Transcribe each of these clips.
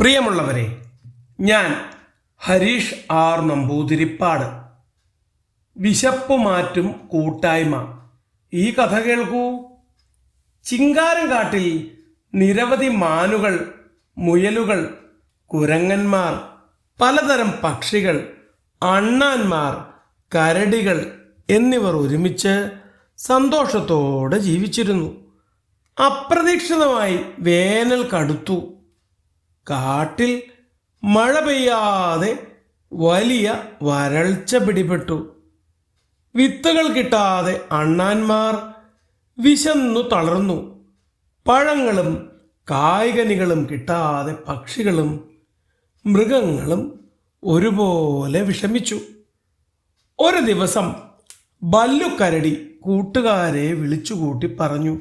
പ്രിയമുള്ളവരെ ഞാൻ ഹരീഷ് ആർ നമ്പൂതിരിപ്പാട്. വിശപ്പ് മാറ്റും കൂട്ടായ്മ. ഈ കഥ കേൾക്കൂ. ചിങ്കാരം കാട്ടിൽ നിരവധി മാനുകൾ മുയലുകൾ കുരങ്ങന്മാർ പലതരം പക്ഷികൾ അണ്ണാന്മാർ കരടികൾ എന്നിവർ ഒരുമിച്ച് സന്തോഷത്തോടെ ജീവിച്ചിരുന്നു. അപ്രതീക്ഷിതമായി വേനൽ കടുത്തു. കാട്ടിൽ മഴ പെയ്യാതെ വലിയ വരൾച്ച പിടിപെട്ടു. വിത്തുകൾ കിട്ടാതെ അണ്ണാന്മാർ വിശന്നു തളർന്നു. പഴങ്ങളും കായ്കനികളും കിട്ടാതെ പക്ഷികളും മൃഗങ്ങളും ഒരുപോലെ വിഷമിച്ചു. ഒരു ദിവസം ബല്ലുക്കരടി കൂട്ടുകാരെ വിളിച്ചുകൂട്ടി പറഞ്ഞു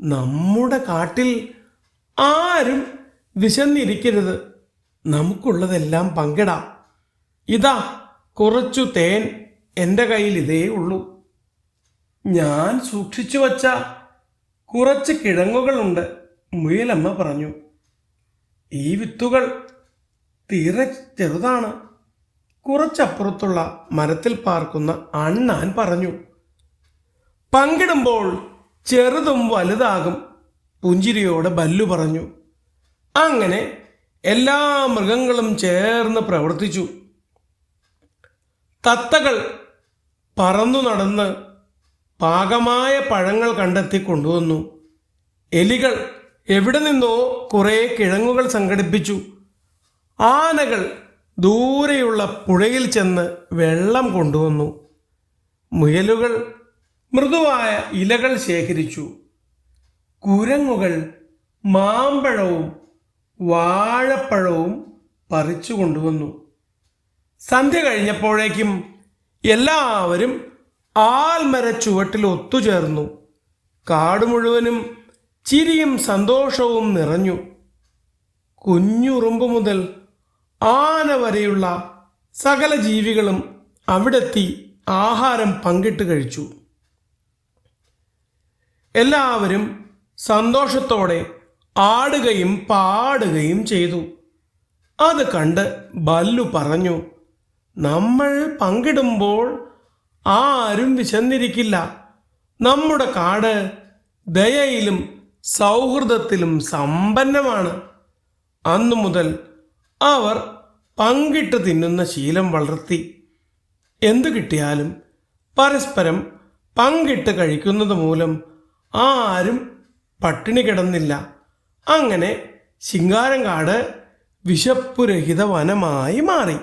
നമ്മുടെ കാട്ടിൽ ആരും വിശന്നിരിക്കരുത്. നമുക്കുള്ളതെല്ലാം പങ്കിടാം. ഇതാ കുറച്ചു തേൻ എന്റെ കയ്യിൽ ഇതേ ഉള്ളൂ. ഞാൻ സൂക്ഷിച്ചു വച്ച കുറച്ച് കിഴങ്ങുകളുണ്ട് മുയലമ്മ പറഞ്ഞു. ഈ വിത്തുകൾ തീരെ ചെറുതാണ്. കുറച്ചപ്പുറത്തുള്ള മരത്തിൽ പാർക്കുന്ന അണ്ണാൻ പറഞ്ഞു പങ്കിടുമ്പോൾ ചെറുതും വലുതാകും പുഞ്ചിരിയോടെ ബല്ലു പറഞ്ഞു. അങ്ങനെ എല്ലാ മൃഗങ്ങളും ചേർന്ന് പ്രവർത്തിച്ചു. തത്തകൾ പറന്നു നടന്ന് പാകമായ പഴങ്ങൾ കണ്ടെത്തി കൊണ്ടുവന്നു. എലികൾ എവിടെ നിന്നോ കുറേ കിഴങ്ങുകൾ സംഘടിപ്പിച്ചു. ആനകൾ ദൂരെയുള്ള പുഴയിൽ ചെന്ന് വെള്ളം കൊണ്ടുവന്നു. മുയലുകൾ മൃദുവായ ഇലകൾ ശേഖരിച്ചു. കുരങ്ങുകൾ മാമ്പഴവും വാഴപ്പഴവും പറിച്ചു കൊണ്ടുവന്നു. സന്ധ്യ കഴിഞ്ഞപ്പോഴേക്കും എല്ലാവരും ആൽമര ചുവട്ടിൽ ഒത്തുചേർന്നു. കാട് മുഴുവനും ചിരിയും സന്തോഷവും നിറഞ്ഞു. കുഞ്ഞുറുമ്പ് മുതൽ ആന വരെയുള്ള സകല ജീവികളും അവിടെത്തി ആഹാരം പങ്കിട്ട് കഴിച്ചു. എല്ലാവരും സന്തോഷത്തോടെ ആടുകയും പാടുകയും ചെയ്തു. അത് കണ്ട് ബല്ലു പറഞ്ഞു നമ്മൾ പങ്കിടുമ്പോൾ ആരും വിശന്നിരിക്കില്ല. നമ്മുടെ കാട് ദയയിലും സൗഹൃദത്തിലും സമ്പന്നമാണ്. അന്നു മുതൽ അവർ പങ്കിട്ട് തിന്നുന്ന ശീലം വളർത്തി. എന്തു കിട്ടിയാലും പരസ്പരം പങ്കിട്ട് കഴിക്കുന്നത് മൂലം ആരും പട്ടിണി കിടന്നില്ല. അങ്ങനെ ശിങ്കാരങ്കാട് വിശപ്പുരഹിത വനമായി മാറി.